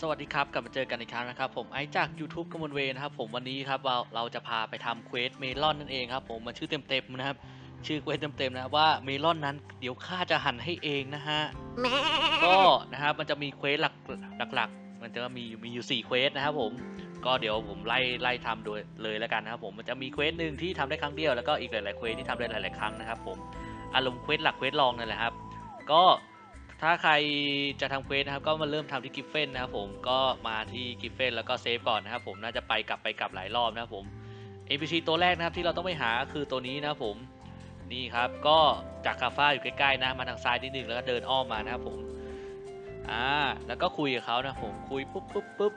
สวัสดีครับกลับมาเจอกันอีกครั้งนะครับผมไอซ์จาก YouTube กมลเวนะครับผมวันนี้ครับเราเราจะพาไปทำเควสเมลอนนั่นเองครับผมมันชื่อเต็มๆนะครับชื่อเควสเต็มๆนะครับว่าเมลอนนั้นเดี๋ยวข้าจะหั่นให้เองนะฮะก็นะครับมันจะมีเควสหลักหลักๆ มันจะมีมีอยู่สี่เควสนะครับผมก็เดี๋ยวผมไล่ไล่ทำโดยเลยแล้วกันนะครับผมมันจะมีเควสหนึ่งที่ทำได้ครั้งเดียวแล้วก็อีกหลายๆเควสที่ทำได้หลายๆครั้งนะครับผมอารมณ์เควสหลักเควสรองนั่นแหละครับก็ ถ้าใครจะทำเควสนะครับก็มาเริ่มทำที่กิฟเฟนนะครับผมก็มาที่กิฟเฟนแล้วก็เซฟก่อนนะครับผมน่าจะไปกลับไปกลับหลายรอบนะครับผม NPC ตัวแรกนะครับที่เราต้องไปหาคือตัวนี้นะครับผมนี่ครับก็จากคาฟ้าอยู่ใกล้ๆนะมาทางซ้ายนิดนึงแล้วก็เดินอ้อมมานะครับผมอ่าแล้วก็คุยกับเขานะผมคุยปุ๊บปุ๊บปุ๊บ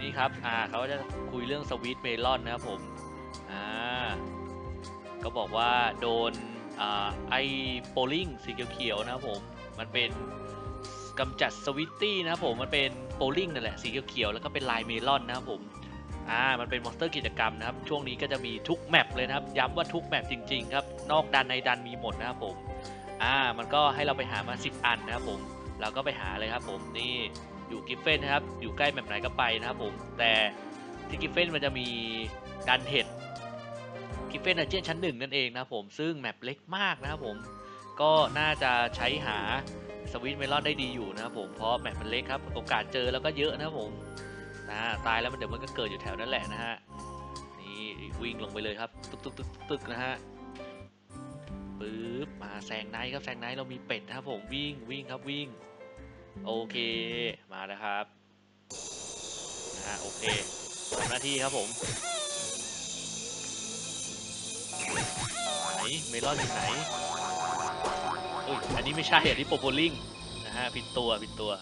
นี่ครับอ่าเขาจะคุยเรื่องสวีทเมลอนนะครับผมอ่าก็บอกว่าโดนอ่าไอโปลิงสีเขียวๆนะครับผม มันเป็นกำจัดสวิตตี้นะครับผมมันเป็นโปลิงนั่นแหละสีเขียวๆแล้วก็เป็นลายเมลอนนะครับผมอ่ามันเป็นมอนสเตอร์กิจกรรมนะครับ ช่วงนี้ก็จะมีทุกแมปเลยนะครับ ย้ำว่าทุกแมปจริงๆครับนอกดันในดันมีหมดนะครับผมอ่ามันก็ให้เราไปหามา 10 อันนะครับผมเราก็ไปหาเลยครับผมนี่อยู่กิฟเฟนนะครับอยู่ใกล้แมปไหนก็ไปนะครับผมแต่ที่กิฟเฟนมันจะมีดันเห็ดกิฟเฟนดันเจียนชั้นหนึ่งนั่นเองนะครับผมซึ่งแมปเล็กมากนะครับผม ก็น่าจะใช้หาสวิตเมลอนได้ดีอยู่นะครับผมเพราะแมปมันเล็กครับโอกาสเจอแล้วก็เยอะนะครับผมนะตายแล้วมันเดี๋ยวมันก็เกิดอยู่แถวนั้นแหละนะฮะนี่วิ่งลงไปเลยครับตึกตึกตึกตึกนะฮะปึ๊บมาแซงไนท์ครับแซงไนท์เรามีเป็ดนะครับผมวิ่งวิ่งครับวิ่งโอเคมาแล้วครับนะฮะโอเคทำหน้าที่ครับผมไหนเมลอนอยู่ไหน อุ้ยอันนี้ไม่ใช่อันนี้โปโปลิงนะฮะผิดตัวผิดตัว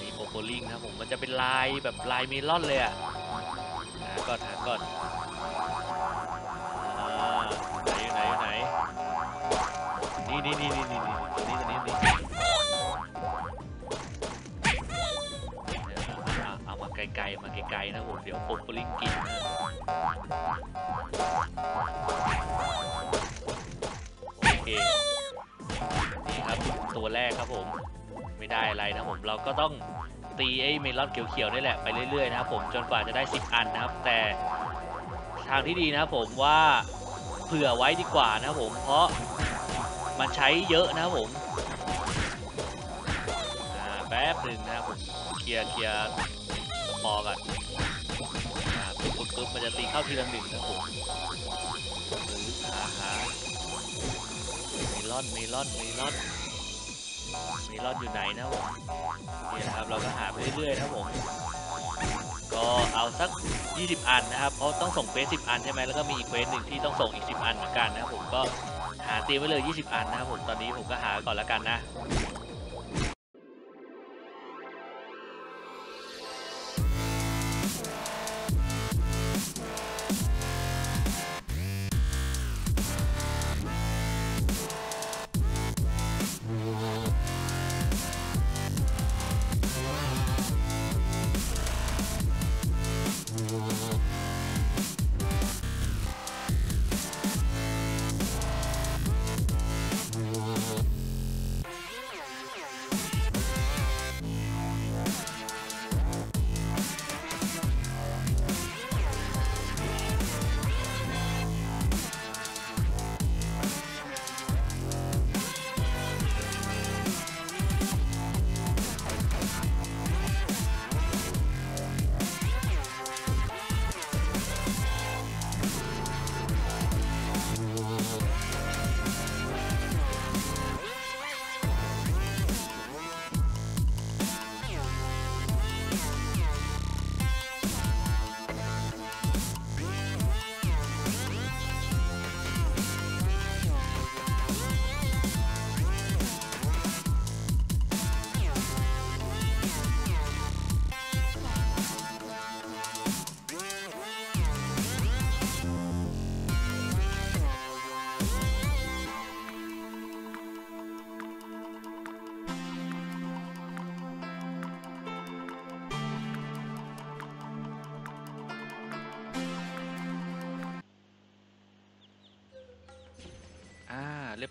นี่โปโปลิงนะผมมันจะเป็นลายแบบลายเมลอนเลยอะหาก่อนหาก่อนอ่าไหนอยู่ไหนอยู่ไหนนี่นี่นี่นี่นี่นี่ตัวนี้ตัวนี้ตัวนี้เอาเอามาไกลๆมาไกลๆนะผมเดี๋ยวโปโปลิงกินนะ แรกครับผม ไม่ได้อะไรนะผมเราก็ต้องตีไอ้เมลอนเขียวๆนี่แหละไปเรื่อยๆนะครับผมจนกว่าจะได้ 10 อันนะครับ แต่ทางที่ดีนะครับผมว่าเผื่อไว้ดีกว่านะครับผมเพราะมันใช้เยอะนะครับผมแป๊บหนึ่งนะครับผมเคลียร์เคลียร์ปอก่อนปุ๊บปึ๊บปึ๊บมันจะตีเข้าทีละหนึ่งนะครับผมปึ๊บหาหาเมลอนเมลอนเมลอน มีรอดอยู่ไหนนะผมนี่นะครับ เราก็หาไปเรื่อยๆนะผม ก็เอาสัก 20 อันนะครับ เพราะต้องส่งเฟส10 อันใช่ไหมแล้วก็มีอีกเฟสหนึ่งที่ต้องส่งอีก 10 อันเหมือนกันนะครับผมก็หาเตรียมไว้เลย 20 อันนะครับผม ตอนนี้ผมก็หาก่อนแล้วกันนะ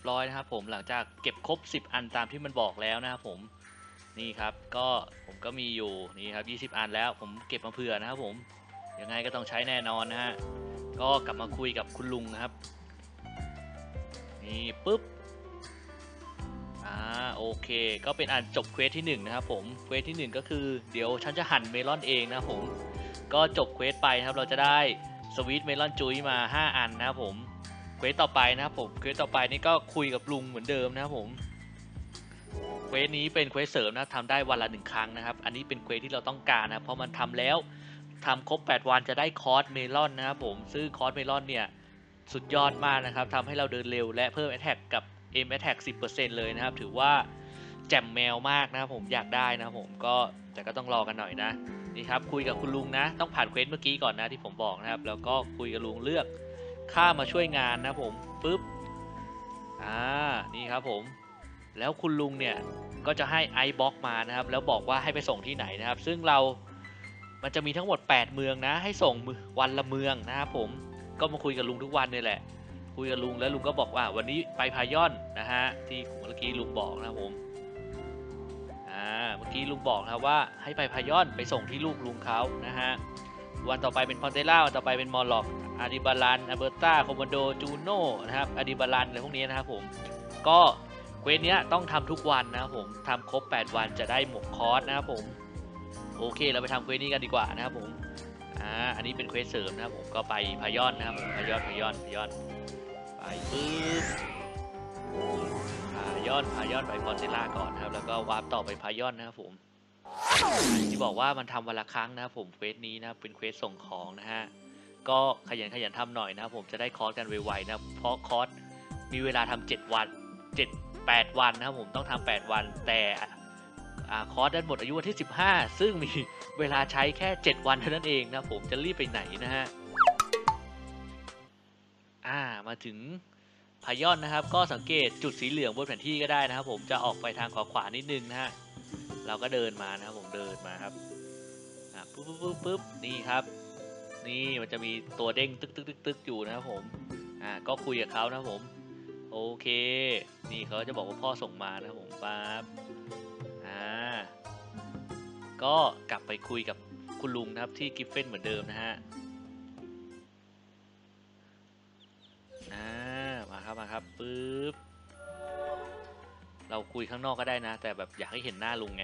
ร้อยนะครับผมหลังจากเก็บครบ 10 อันตามที่มันบอกแล้วนะครับผมนี่ครับก็ผมก็มีอยู่นี่ครับ20 อันแล้วผมเก็บมาเผื่อนะครับผมยังไงก็ต้องใช้แน่นอนนะฮะก็กลับมาคุยกับคุณลุงนะครับนี่ปุ๊บอ่าโอเค ก็เป็นอันจบเควสที่หนึ่งนะครับผมเควสที่หนึ่งก็คือเดี๋ยวฉันจะหั่นเมลอนเองนะครับผมก็จบเควสไปครับเราจะได้สวีทเมลอนจุ้ยมา 5 อันนะครับผม เควสต่อไปนะครับผมเควสต่อไปนี่ก็คุยกับลุงเหมือนเดิมนะครับผมเควสนี้เป็นเควสเสริมนะทำได้วันละหนึ่งครั้งนะครับ อันนี้เป็นเควสที่เราต้องการนะเพราะมันทำแล้วทำครบ 8 วันจะได้คอร์สเมลอนนะครับผมซึ่งคอร์สเมลอนเนี่ยสุดยอดมากนะครับทำให้เราเดินเร็วและเพิ่ม Attack กับ M Attack 10%เลยนะครับ ถือว่าแจ่มแมวมากนะครับผมอยากได้นะครับผมก็แต่ก็ต้องรอกันหน่อยนะนี่ครับคุยกับคุณลุงนะ ต้องผ่านเควสเมื่อกี้ก่อนนะที่ผมบอกนะครับ แล้วก็คุยกับลุงเลือก ค่ามาช่วยงานนะครับผมปุ๊บอ่านี่ครับผม แล้วคุณลุงเนี่ยก็จะให้ไอบ็อกมานะครับ แล้วบอกว่าให้ไปส่งที่ไหนนะครับ ซึ่งเรามันจะมีทั้งหมด 8 เมืองนะ ให้ส่งวันละเมืองนะครับผมก็มาคุยกับลุงทุกวันนี่แหละ คุยกับลุงแล้วลุงก็บอกว่า วันนี้ไปพายอนนะฮะที่เมื่อกี้ลุงบอกนะครับผมอ่าเมื่อกี้ลุงบอกนะครับว่าให้ไปพายอนไปส่งที่ลูกลุงเขานะฮะวันต่อไปเป็นพอนเทล่าวันต่อไปเป็นมอลล็อก อาดิบาลันอเบอร์ตาโคมโดจูโน่นะครับอาดิบาลันอะไรพวกนี้นะครับผมก็เควสเนี้ยต้องทำทุกวันนะครับผมทำครบ 8 วันจะได้หมกคอร์สนะครับผมโอเคเราไปทำเควสนี้กันดีกว่านะครับผมอ่าอันนี้เป็นเควสเสริมนะครับผมก็ไปพายอนนะครับผมพายอนพายอนพายอนไปปึ๊บพายอนพายอนไปพอนเซล่าก่อนนะครับ แล้วก็วาร์ปต่อไปพายอนนะครับผมที่บอกว่ามันทำวันละครั้งนะครับผมเควสนี้นะครับเป็นเควสส่งของนะฮะ ก็ขยันขยันทำหน่อยนะครับผมจะได้คอร์สกันไวๆนะเพราะคอร์สมีเวลาทำ7วัน7 8 วันนะครับผมต้องทำ8วัน แต่อคอร์สด้านหมดอายุวันที่ 15 ซึ่งมีเวลาใช้แค่ 7 วันเท่านั้นเองนะผมจะรีบไปไหนนะฮะอ่ามาถึงพายอนนะครับ ก็สังเกตจุดสีเหลืองบนแผนที่ก็ได้นะครับ ผมจะออกไปทางขวาขวานิดนึงนะฮะเราก็เดินมานะครับผมเดินมาครับปุ๊บปุ๊บปุ๊บปุ๊บนี่ครับ นี่มันจะมีตัวเด้งตึกตึกตึกตึกอยู่นะครับผมอ่าก็คุยกับเขานะครับผม โอเค นี่เขาจะบอกว่าพ่อส่งมานะครับผมปั๊บอ่าก็กลับไปคุยกับคุณลุงนะครับที่กิฟเฟนเหมือนเดิมนะฮะอ่ามาครับมาครับปึ๊บเราคุยข้างนอกก็ได้นะ แต่แบบอยากให้เห็นหน้าลุงไง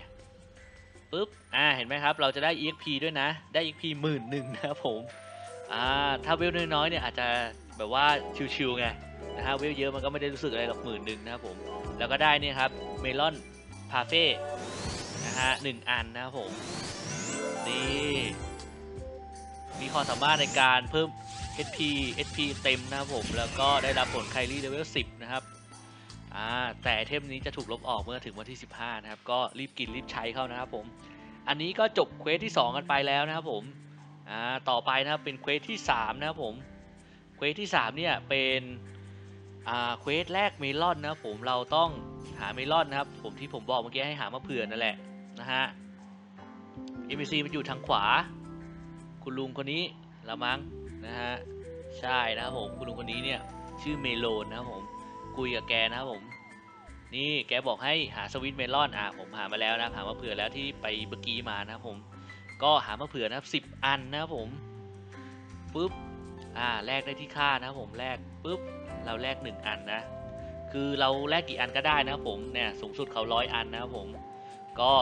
ปึ๊บ อ่า เห็นไหมครับ เราจะได้ exp ด้วยนะ ได้ exp หมื่นหนึ่งนะครับผม อ่า ถ้าเวลน้อยๆ เนี่ยอาจจะแบบว่าชิวๆไงนะฮะ เวลเยอะมันก็ไม่ได้รู้สึกอะไรหรอกหมื่นหนึ่งนะครับผม แล้วก็ได้เนี่ยครับ เมลอนพาเฟ่นะฮะหนึ่งอันนะครับผม นี่ มีความสามารถในการเพิ่ม HP HP เต็มนะครับผม แล้วก็ได้รับผลไคลี่เลเวล10 นะครับ อ่าแต่ไอเทมนี้จะถูกลบออกเมื่อถึงวันที่ 15 นะครับ ก็รีบกินรีบใช้เข้านะครับผม อันนี้ก็จบเควสที่ 2 กันไปแล้วนะครับผมอ่าต่อไปนะครับเป็นเควสที่ 3 นะครับผม เควสที่ 3 เนี่ยเป็นอ่าเควสแรกเมลอนนะครับผม เราต้องหาเมลอนนะครับ ผมที่ผมบอกเมื่อกี้ให้หามาเผื่อนั่นแหละนะฮะ NPC มันอยู่ทางขวา คุณลุงคนนี้ละมั้งนะฮะ ใช่นะครับผม คุณลุงคนนี้เนี่ยชื่อเมโลนนะครับผม คุยกับแกนะครับผม นี่แกบอกให้หาสวิตเมลอนอะผมหามาแล้วนะหามาเผื่อแล้วที่ไปเมื่อกี้มานะครับผม ก็หามาเผื่อนะครับสิบอันนะครับผมปุ๊บอ่าแลกได้ที่ค่านะครับผมแลกปุ๊บเราแลกหนึ่งอันนะ คือเราแลกกี่อันก็ได้นะครับผมเนี่ยสูงสุดเขาร้อยอันนะครับผมก็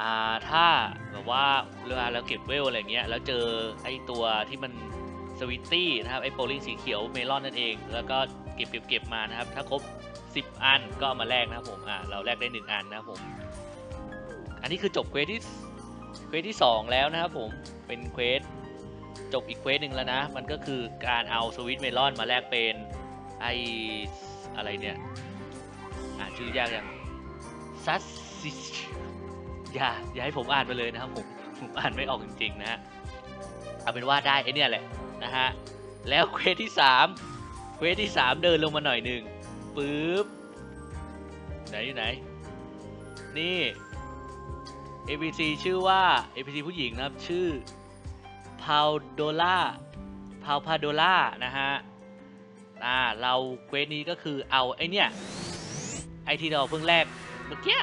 อ่าถ้าแบบว่าเวลาเราเก็บเวลอะไรเงี้ยแล้วเจอไอตัวที่มันสวิตตี้นะครับไอโปลิงสีเขียวเมลอนนั่นเอง แล้วก็ เก็บเก็บเก็บมานะครับ ถ้าครบ 10 อันก็เอามาแลกนะครับผมอ่าเราแลกได้ 1 อันนะครับผม อันนี้คือจบเควสที่เควสที่ 2 แล้วนะครับผมเป็นเควสจบอีกเควสหนึ่งแล้วนะ มันก็คือการเอาสวิตเมลอนมาแลกเป็นไออะไรเนี่ยอ่านชื่อยากยังซัสซิอย่าอย่าให้ผมอ่านไปเลยนะครับผมผมอ่านไม่ออกจริงๆนะฮะเอาเป็นว่าได้ไอเนี่ยแหละนะฮะแล้วเควสที่สาม วสที่สามเดินลงมาหน่อยหนึ่งปึ๊บไหนอยู่ไหน นี่ APC ชื่อว่า APC ผู้หญิงนะครับ ชื่อพาวโดล่าพาวพาโดล่านะฮะอ่าเราเควสนี้ก็คือเอาไอเนี่ย ไอที่เราเพิ่งแรกเมื่อกี้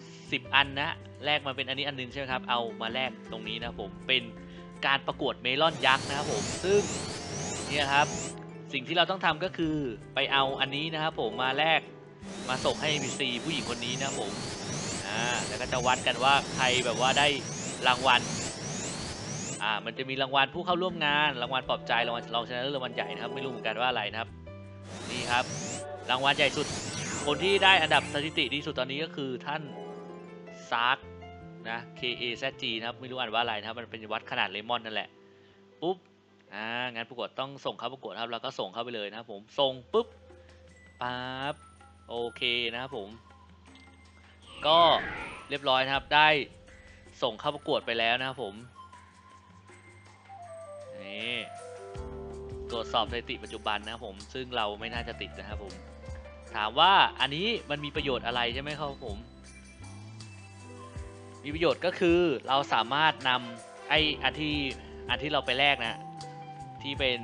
10อันนะแลกมาเป็นอันนี้อันนึงใช่ไหมครับ เอามาแลกตรงนี้นะผมเป็นการประกวดเมลอนยักษ์นะครับผม ซึ่งเนี่ยครับ สิ่งที่เราต้องทำก็คือไปเอาอันนี้นะครับผมมาแลกมาส่งให้ NPC ผู้หญิงคนนี้นะครับผมอ่าแล้วก็จะวัดกันว่าใครแบบว่าได้รางวัลอ่ามันจะมีรางวัลผู้เข้าร่วมงานรางวัลปลอบใจรางวัลรองชนะเลิศรางวัลใหญ่นะครับไม่รู้เหมือนกันว่าอะไรนะครับนี่ครับ รางวัลใหญ่สุด คนที่ได้อันดับสถิติดีสุดตอนนี้ก็คือท่านซาร์กนะ K A Z G นะครับไม่รู้อ่านว่าอะไรนะครับมันเป็นวัดขนาดเลมอนนั่นแหละปุ๊บ อ่างานประกวดต้องส่งเข้าประกวดครับ แล้วก็ส่งเข้าไปเลยนะครับผมส่งปุ๊บปั๊บโอเคนะครับผม ก็เรียบร้อยนะครับได้ส่งเข้าประกวดไปแล้วนะครับผมนี่ตรวจสอบสถิติปัจจุบันนะครับผม ซึ่งเราไม่น่าจะติดนะครับผม ถามว่าอันนี้มันมีประโยชน์อะไรใช่ไหมครับผม มีประโยชน์ก็คือเราสามารถนำไอ้อันที่อันที่เราไปแลกนะ ที่เป็น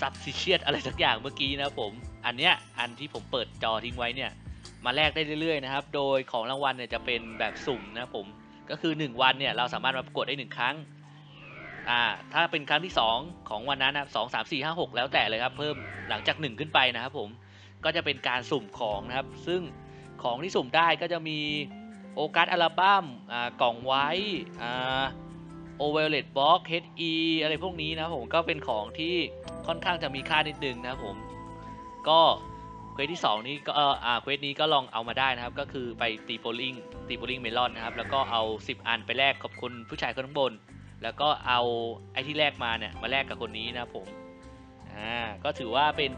substitute อะไรสักอย่างเมื่อกี้นะครับผม อันเนี้ยอันที่ผมเปิดจอทิ้งไว้เนี่ย มาแลกได้เรื่อยๆนะครับ โดยของรางวัลเนี่ยจะเป็นแบบสุ่มนะครับผม ก็คือ 1 วันเนี่ยเราสามารถมาประกวดได้ 1 ครั้ง อ่า ถ้าเป็นครั้งที่ 2 ของวันนั้นนะสองสามสี่ห้าหกแล้วแต่เลยครับ เพิ่มหลังจาก 1 ขึ้นไปนะครับผม ก็จะเป็นการสุ่มของนะครับ ซึ่งของที่สุ่มได้ก็จะมีโอกาสอัลบั้ม อ่ากล่องไว้ อ่า โอเวลเลตบ็อกเฮดอีอะไรพวกนี้นะผมก็เป็นของที่ค่อนข้างจะมีค่านิดนึงนะผม ก็เควสที่ 2 นี้ก็เอ่ออาเควสนี้ก็ลองเอามาได้นะครับ ก็คือไปตีโบลิ่งตีโบลิ่งเมลอนนะครับ แล้วก็เอา 10 อันไปแลกกับคนผู้ชายคนข้างบน แล้วก็เอาไอ้ที่แลกมาเนี่ยมาแลกกับคนนี้นะผมอ่าก็ถือว่าเป็น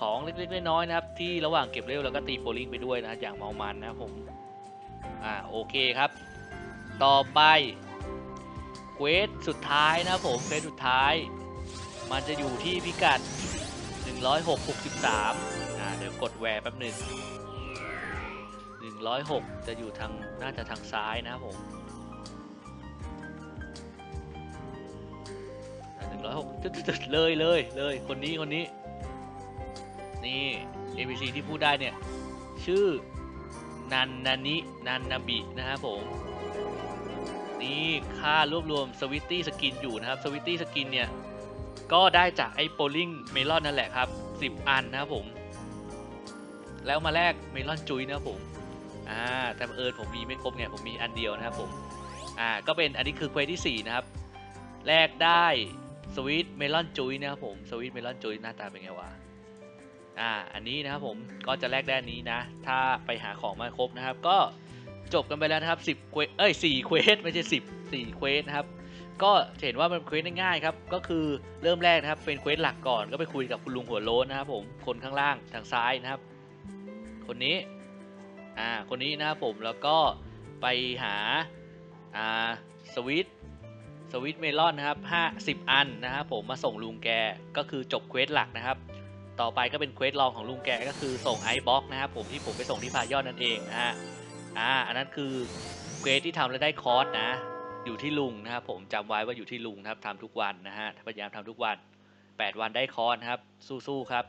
ของเล็กๆน้อยๆนะครับ ที่ระหว่างเก็บเร็วแล้วก็ตีโบลิ่งไปด้วยนะอย่างเมามันนะผมอ่าโอเคครับ ต่อไป เควสสุดท้ายนะผมเควสสุดท้าย มันจะอยู่ที่พิกัด 106.63อ่าเดี๋ยวกดแวร์แป๊บหนึ่ง106 จะอยู่ทางน่าจะทางซ้ายนะครับผมหนึ่งร้อยหกจุดๆเลยเลยเลยคนนี้คนนี้ นี่ NPC ที่พูดได้เนี่ย ชื่อนันนานินันนาบินะครับผม นี่ค่ารวบรวมสวิตตี้สกินอยู่นะครับสวิตตี้สกินเนี่ย ก็ได้จากไอ้โปลิงเมลอนนั่นแหละครับ 10 อันนะครับผม แล้วมาแลกเมลอนจุยนะครับผมอ่าแต่เอิญผมมีไม่ครบไงผมมีอันเดียวนะครับผมอ่าก็เป็นอันนี้คือเควสที่ 4 นะครับแลกได้สวิตเมลอนจุยนะครับผมสวิตเมลอนจุยหน้าตาเป็นไงวะอ่าอันนี้นะครับผมก็จะแลกได้นนี้นะ ถ้าไปหาของมาครบนะครับ ก็ จบกันไปแล้วนะครับ10เควสเอ้ย4เควสไม่ใช่10 4เควสนะครับ ก็เห็นว่ามันเควสง่ายครับ ก็คือเริ่มแรกนะครับเป็นเควสหลักก่อนก็ไปคุยกับคุณลุงหัวโล้นนะครับผมคนข้างล่างทางซ้ายนะครับ คนนี้อ่าคนนี้นะครับผมแล้วก็ไปหาอ่าสวิตสวิตเมลอนนะครับ5 10อันนะครับผมมาส่งลุงแกก็คือจบเควสหลักนะครับต่อไปก็เป็นเควสรองของลุงแกก็คือส่งไอบ็อกนะครับผมที่ผมไปส่งที่พายอดนั่นเองนะฮะ อ่าอันนั้นคือเควสที่ทำแล้วได้คอร์สนะ อยู่ที่ลุงนะครับผมจำไว้ว่าอยู่ที่ลุงนะครับทำทุกวันนะฮะพยายามทำทุกวัน 8 วันได้คอร์สครับสู้ๆครับ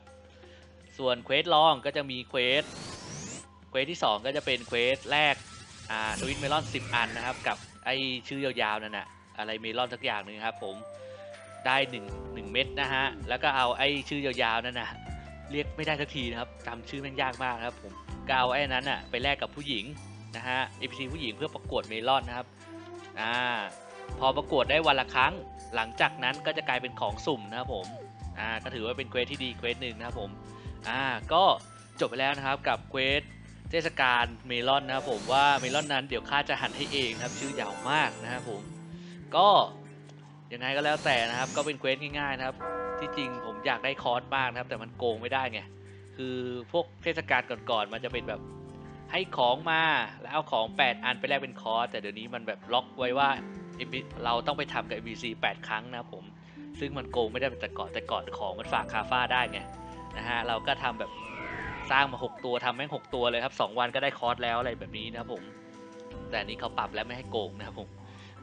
ส่วนเควสรองก็จะมีเควสเควสที่ 2 ก็จะเป็นเควสแรกอ่าสวิตเมลอน 10 อันนะครับ กับไอชื่อยาวๆนั่นน่ะอะไรเมลอนสักอย่างหนึ่งครับผมได้1 1เม็ดนะฮะ แล้วก็เอาไอ้ชื่อยาวๆนั่นน่ะเรียกไม่ได้สักทีนะครับจำชื่อแม่งยากมากนะครับผมก็เอาไอ้นั้นน่ะไปแลกกับผู้หญิง นะฮะ APC ผู้หญิงเพื่อประกวดเมลอนนะครับ อ่า พอประกวดได้วันละครั้ง หลังจากนั้นก็จะกลายเป็นของสุ่มนะครับผม อ่า ก็ถือว่าเป็นเควสที่ดีเควสหนึ่งนะครับผม อ่า ก็จบไปแล้วนะครับกับเควสเทศกาลเมลอนนะครับผมว่าเมลอนนั้นเดี๋ยวข้าจะหันให้เองนะครับชื่อยาวมากนะครับผม ก็ยังไงก็แล้วแต่นะครับ ก็เป็นเควสง่ายๆนะครับ ที่จริงผมอยากได้คอร์สมากนะครับ แต่มันโกงไม่ได้ไงคือพวกเทศกาลก่อนๆมันจะเป็นแบบ ให้ของมาแล้วเอาของ 8 อันไปแลกเป็นคอร์สแต่เดี๋ยวนี้มันแบบล็อกไว้ว่าเราต้องไปทำกับ MBC 8 ครั้งนะผม ซึ่งมันโกงไม่ได้แต่ก่อนแต่ก่อนของมันฝากคาฟ้าได้ไงนะฮะเราก็ทำแบบสร้างมา 6 ตัวทำแม่ง 6 ตัวเลยครับ 2 วันก็ได้คอร์สแล้วอะไรแบบนี้นะครับผม แต่นี้เขาปรับแล้วไม่ให้โกงนะครับผม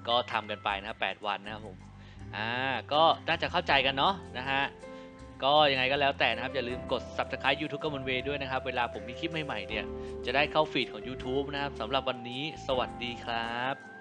ก็ทำกันไปนะครับ8วันนะครับผม อ่า ก็น่าจะเข้าใจกันเนาะนะฮะ ก็ยังไงก็แล้วแต่นะครับ อย่าลืมกด subscribe YouTube กมลเวด้วยนะครับ เวลาผมมีคลิปใหม่ๆเนี่ย จะได้เข้าฟีดของ YouTube นะครับสำหรับวันนี้ สวัสดีครับ